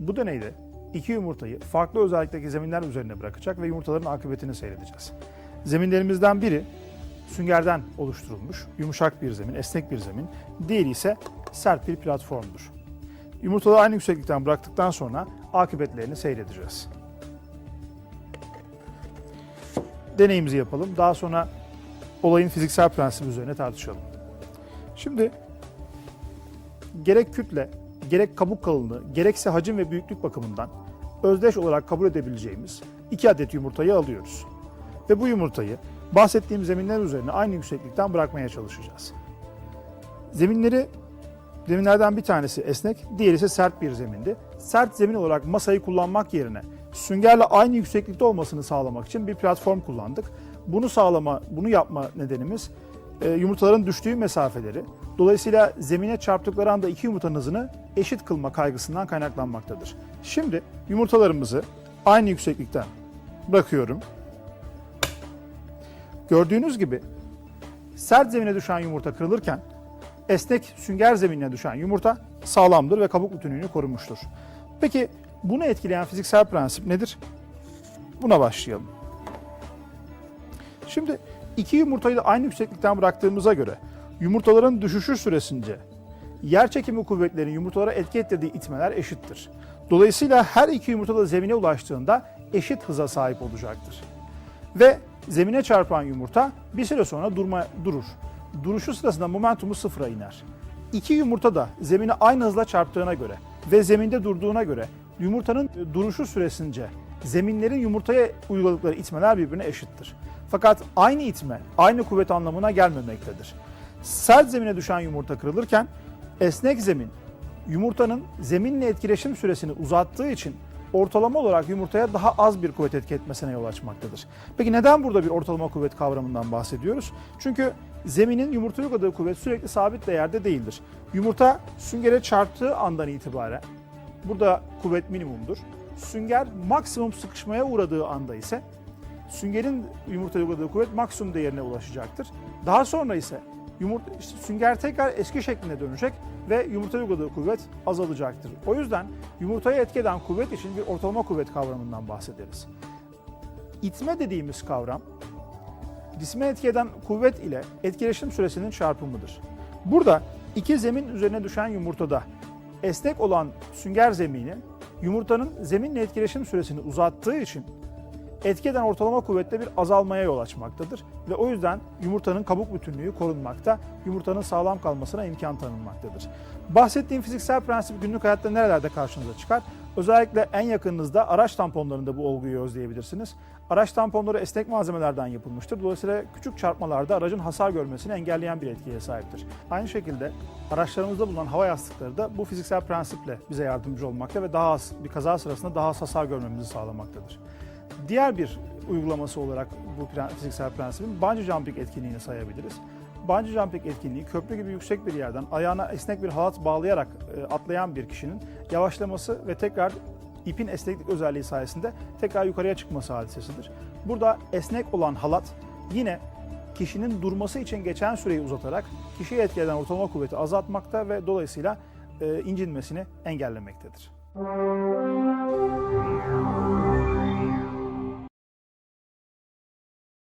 Bu deneyde iki yumurtayı farklı özellikteki zeminler üzerine bırakacak ve yumurtaların akıbetini seyredeceğiz. Zeminlerimizden biri süngerden oluşturulmuş, yumuşak bir zemin, esnek bir zemin. Diğeri ise sert bir platformdur. Yumurtaları aynı yükseklikten bıraktıktan sonra akıbetlerini seyredeceğiz. Deneyimizi yapalım. Daha sonra olayın fiziksel prensibi üzerine tartışalım. Şimdi gerek kütle, gerek kabuk kalınlığı, gerekse hacim ve büyüklük bakımından özdeş olarak kabul edebileceğimiz iki adet yumurtayı alıyoruz. Ve bu yumurtayı bahsettiğim zeminler üzerine aynı yükseklikten bırakmaya çalışacağız. Zeminleri Zeminlerden bir tanesi esnek, diğeri ise sert bir zemindi. Sert zemin olarak masayı kullanmak yerine süngerle aynı yükseklikte olmasını sağlamak için bir platform kullandık. Bunu sağlama, bunu yapma nedenimiz e, yumurtaların düştüğü mesafeleri, dolayısıyla zemine çarptıkları anda iki yumurtanın hızını eşit kılma kaygısından kaynaklanmaktadır. Şimdi yumurtalarımızı aynı yükseklikten bırakıyorum. Gördüğünüz gibi sert zemine düşen yumurta kırılırken esnek sünger zeminine düşen yumurta sağlamdır ve kabuk bütünlüğünü korumuştur. Peki bunu etkileyen fiziksel prensip nedir? Buna başlayalım. Şimdi iki yumurtayı da aynı yükseklikten bıraktığımıza göre yumurtaların düşüşü süresince yer çekimi kuvvetlerinin yumurtalara etki ettirdiği itmeler eşittir. Dolayısıyla her iki yumurta da zemine ulaştığında eşit hıza sahip olacaktır. Ve zemine çarpan yumurta bir süre sonra durma, durur. Duruşu sırasında momentumu sıfıra iner. İki yumurta da zemine aynı hızla çarptığına göre ve zeminde durduğuna göre yumurtanın duruşu süresince zeminlerin yumurtaya uyguladıkları itmeler birbirine eşittir. Fakat aynı itme, aynı kuvvet anlamına gelmemektedir. Sert zemine düşen yumurta kırılırken esnek zemin yumurtanın zeminle etkileşim süresini uzattığı için ortalama olarak yumurtaya daha az bir kuvvet etki etmesine yol açmaktadır. Peki neden burada bir ortalama kuvvet kavramından bahsediyoruz? Çünkü zeminin yumurtaya uyguladığı kuvvet sürekli sabit değerde değildir. Yumurta süngere çarptığı andan itibaren burada kuvvet minimumdur. Sünger maksimum sıkışmaya uğradığı anda ise süngerin yumurtaya uyguladığı kuvvet maksimum değerine ulaşacaktır. Daha sonra ise yumurta, işte sünger tekrar eski şekline dönecek ve yumurtaya uyguladığı kuvvet azalacaktır. O yüzden yumurtaya etki eden kuvvet için bir ortalama kuvvet kavramından bahsederiz. İtme dediğimiz kavram, cisme etki eden kuvvet ile etkileşim süresinin çarpımıdır. Burada iki zemin üzerine düşen yumurtada esnek olan sünger zemini yumurtanın zeminle etkileşim süresini uzattığı için etki eden ortalama kuvvette bir azalmaya yol açmaktadır ve o yüzden yumurtanın kabuk bütünlüğü korunmakta, yumurtanın sağlam kalmasına imkan tanınmaktadır. Bahsettiğim fiziksel prensip günlük hayatta nerelerde karşınıza çıkar? Özellikle en yakınınızda araç tamponlarında bu olguyu özleyebilirsiniz. Araç tamponları esnek malzemelerden yapılmıştır. Dolayısıyla küçük çarpmalarda aracın hasar görmesini engelleyen bir etkiye sahiptir. Aynı şekilde araçlarımızda bulunan hava yastıkları da bu fiziksel prensiple bize yardımcı olmakta ve daha az bir kaza sırasında daha az hasar görmemizi sağlamaktadır. Diğer bir uygulaması olarak bu fiziksel prensibin bungee jumping etkinliğini sayabiliriz. Bungee jumping etkinliği köprü gibi yüksek bir yerden ayağına esnek bir halat bağlayarak e, atlayan bir kişinin yavaşlaması ve tekrar ipin esneklik özelliği sayesinde tekrar yukarıya çıkması hadisesidir. Burada esnek olan halat yine kişinin durması için geçen süreyi uzatarak kişiyi etkileyen ortalama kuvveti azaltmakta ve dolayısıyla e, incinmesini engellemektedir.